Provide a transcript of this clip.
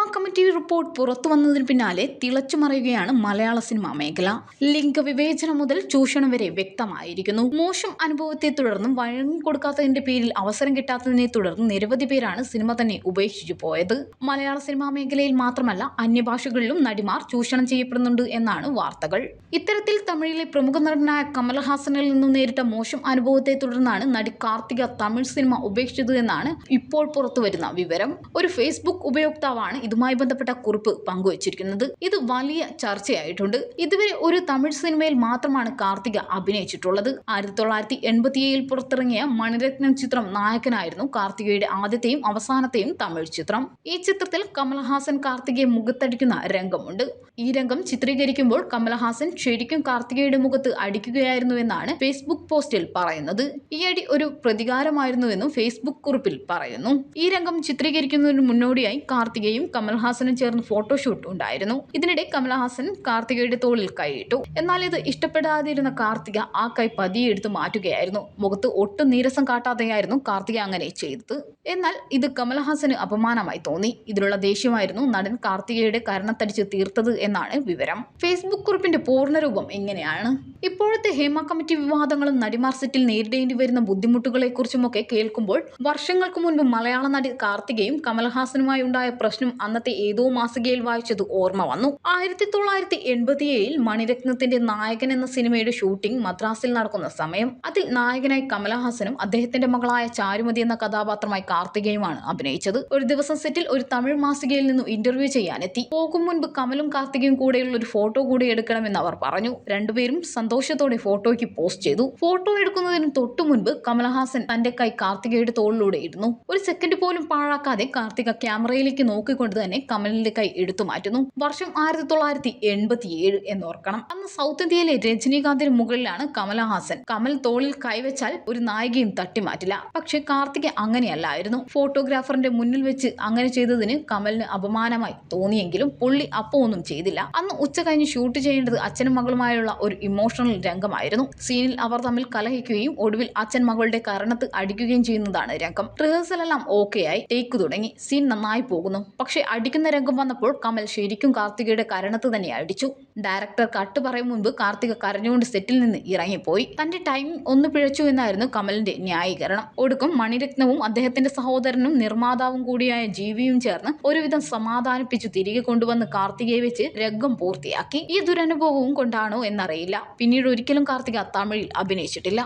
Hema committee report പുറത്തു വന്നതിന് പിന്നാലെ തിളച്ചു മറിയുകയാണ് മലയാള സിനിമാ മേഖല. ലിംഗവിവേചനം മുതൽ ചൂഷണം വരെ വ്യക്തമായിരിക്കുന്നു. മോശം അനുഭവത്തെ തുടർന്നും വഴങ്ങിക്കൊടുക്കാത്തതിന്റെ പേരിൽ അവസരം കിട്ടാത്തതിനെ തുടർന്ന് നിരവധി പേരാണ് സിനിമ തന്നെ ഉപേക്ഷിച്ചു പോയത്. മലയാള സിനിമാ മേഖലയിൽ മാത്രമല്ല അന്യഭാഷകളിലും നടിമാർ ചൂഷണം ചെയ്യപ്പെടുന്നുണ്ട് എന്നാണ് വാർത്തകൾ. ഇത്തരത്തിൽ തമിഴിലെ പ്രമുഖ നടനായ കമൽഹാസനിൽ നിന്നും നേരിട്ട മോശം അനുഭവത്തെ തുടർന്നാണ് നടി കാർത്തിക തമിഴ് സിനിമ ഉപേക്ഷിച്ചത് എന്നാണ് ഇപ്പോൾ പുറത്തുവരുന്ന വിവരം. ഒരു ഫേസ്ബുക്ക് ഉപയോക്താവാണ് ഇതുമായി ബന്ധപ്പെട്ട കുറിപ്പ് പങ്കുവച്ചിരിക്കുന്നത്. ഇത് വലിയ ചർച്ചയായിട്ടുണ്ട്. ഇതുവരെ ഒരു തമിഴ് സിനിമയിൽ മാത്രമാണ് കാർത്തിക അഭിനയിച്ചിട്ടുള്ളത്. ആയിരത്തി തൊള്ളായിരത്തി എൺപത്തിയേഴിൽ പുറത്തിറങ്ങിയ മണിരത്നം ചിത്രം നായകനായിരുന്നു കാർത്തികയുടെ ആദ്യത്തെയും അവസാനത്തെയും തമിഴ് ചിത്രം. ഈ ചിത്രത്തിൽ കമൽഹാസൻ കാർത്തികയെ മുഖത്തടിക്കുന്ന രംഗമുണ്ട്. ഈ രംഗം ചിത്രീകരിക്കുമ്പോൾ കമൽഹാസൻ ശരിക്കും കാർത്തികയുടെ മുഖത്ത് അടിക്കുകയായിരുന്നുവെന്നാണ് ഫേസ്ബുക്ക് പോസ്റ്റിൽ പറയുന്നത്. ഈ അടി ഒരു പ്രതികാരമായിരുന്നുവെന്നും ഫേസ്ബുക്ക് കുറിപ്പിൽ പറയുന്നു. ഈ രംഗം ചിത്രീകരിക്കുന്നതിന് മുന്നോടിയായി കാർത്തികയും കമൽഹാസനും ചേർന്ന് ഫോട്ടോഷൂട്ട് ഉണ്ടായിരുന്നു. ഇതിനിടെ കമൽഹാസൻ കാർത്തികയുടെ തോളിൽ കൈയിട്ടു. എന്നാൽ ഇത് ഇഷ്ടപ്പെടാതിരുന്ന കാർത്തിക ആ കൈ പതിയെ എടുത്ത് മാറ്റുകയായിരുന്നു. മുഖത്ത് ഒട്ടും നീരസം കാട്ടാതെയായിരുന്നു കാർത്തിക അങ്ങനെ ചെയ്തത്. എന്നാൽ ഇത് കമൽഹാസന് അപമാനമായി തോന്നി. ഇതിലുള്ള ദേഷ്യമായിരുന്നു നടൻ കാർത്തികയുടെ കരണത്തടിച്ച് തീർത്തത് എന്നാണ് വിവരം. ഫേസ്ബുക്ക് കുറിപ്പിന്റെ പൂർണരൂപം എങ്ങനെയാണ്? ഇപ്പോഴത്തെ ഹേമ കമ്മിറ്റി വിവാദങ്ങളും നടിമാർ സെറ്റിൽ നേരിടേണ്ടി വരുന്ന ബുദ്ധിമുട്ടുകളെക്കുറിച്ചുമൊക്കെ കേൾക്കുമ്പോൾ വർഷങ്ങൾക്ക് മുൻപ് മലയാള നടി കാർത്തികയും കമൽഹാസനുമായി ഉണ്ടായ പ്രശ്നം അന്നത്തെ ഏതോ മാസികയിൽ വായിച്ചത് ഓർമ്മ വന്നു. ആയിരത്തി തൊള്ളായിരത്തി എൺപത്തിയേഴിൽ മണിരത്നത്തിന്റെ നായകൻ എന്ന സിനിമയുടെ ഷൂട്ടിംഗ് മദ്രാസിൽ നടക്കുന്ന സമയം അതിൽ നായകനായി കമലഹാസനും അദ്ദേഹത്തിന്റെ മകളായ ചാരുമതി എന്ന കഥാപാത്രമായി കാർത്തികയുമാണ് അഭിനയിച്ചത്. ഒരു ദിവസം സെറ്റിൽ ഒരു തമിഴ് മാസികയിൽ നിന്നും ഇന്റർവ്യൂ ചെയ്യാനെത്തി. പോകും മുൻപ് കമലും കാർത്തികയും കൂടെയുള്ള ഒരു ഫോട്ടോ കൂടി എടുക്കണമെന്ന് അവർ പറഞ്ഞു. രണ്ടുപേരും സന്തോഷത്തോടെ ഫോട്ടോയ്ക്ക് പോസ്റ്റ് ചെയ്തു. ഫോട്ടോ എടുക്കുന്നതിന് തൊട്ടു മുൻപ് കമലഹാസൻ തന്റെ കൈ കാർത്തികയുടെ തോളിലൂടെ ഇരുന്നു ഒരു സെക്കൻഡ് പോലും പാഴാക്കാതെ കാർത്തിക ക്യാമറയിലേക്ക് നോക്കിക്കൊണ്ട് തന്നെ കമലിന്റെ കൈ എടുത്തു മാറ്റുന്നു. വർഷം ആയിരത്തി തൊള്ളായിരത്തി എൺപത്തിയേഴ് എന്നോർക്കണം അന്ന് സൗത്ത് ഇന്ത്യയിലെ രജനീകാന്തിന് മുകളിലാണ് കമലഹാസൻ. കമൽ തോളിൽ കൈവച്ചാൽ ഒരു നായികയും തട്ടിമാറ്റില്ല. പക്ഷെ കാർത്തിക് അങ്ങനെയല്ലായിരുന്നു. ഫോട്ടോഗ്രാഫറിന്റെ മുന്നിൽ വെച്ച് അങ്ങനെ ചെയ്തതിന് കമലിന് അപമാനമായി തോന്നിയെങ്കിലും പുള്ളി അപ്പോ ഒന്നും ചെയ്തില്ല. അന്ന് ഉച്ച കഴിഞ്ഞ് ഷൂട്ട് ചെയ്യേണ്ടത് അച്ഛനും മകളുമായുള്ള ഒരു ഇമോഷണൽ രംഗമായിരുന്നു. സീനിൽ അവർ തമ്മിൽ കലഹിക്കുകയും ഒടുവിൽ അച്ഛൻ മകളുടെ കരണത്ത് അടിക്കുകയും ചെയ്യുന്നതാണ് രംഗം. റിഹേഴ്സൽ എല്ലാം ഓക്കെ ആയി ടേക്ക് തുടങ്ങി സീൻ നന്നായി പോകുന്നു. പക്ഷെ അടിക്കുന്ന രംഗം വന്നപ്പോൾ കമൽ ശരിക്കും കാർത്തികയുടെ കരണത്ത് തന്നെ അടിച്ചു. ഡയറക്ടർ കട്ട് പറയും മുൻപ് കാർത്തിക കരഞ്ഞുകൊണ്ട് സെറ്റിൽ നിന്ന് ഇറങ്ങിപ്പോയി. തന്റെ ടൈം ഒന്ന് പിഴച്ചു എന്നായിരുന്നു കമലിന്റെ ന്യായീകരണം. ഒടുക്കം മണിരത്നവും അദ്ദേഹത്തിന്റെ സഹോദരനും നിർമ്മാതാവും കൂടിയായ ജീവിയും ചേർന്ന് ഒരുവിധം സമാധാനിപ്പിച്ചു തിരികെ കൊണ്ടുവന്ന് കാർത്തികയെ വെച്ച് രംഗം പൂർത്തിയാക്കി. ഈ ദുരനുഭവവും കൊണ്ടാണോ എന്നറിയില്ല. പിന്നീട് ഒരിക്കലും കാർത്തിക തമിഴിൽ അഭിനയിച്ചിട്ടില്ല.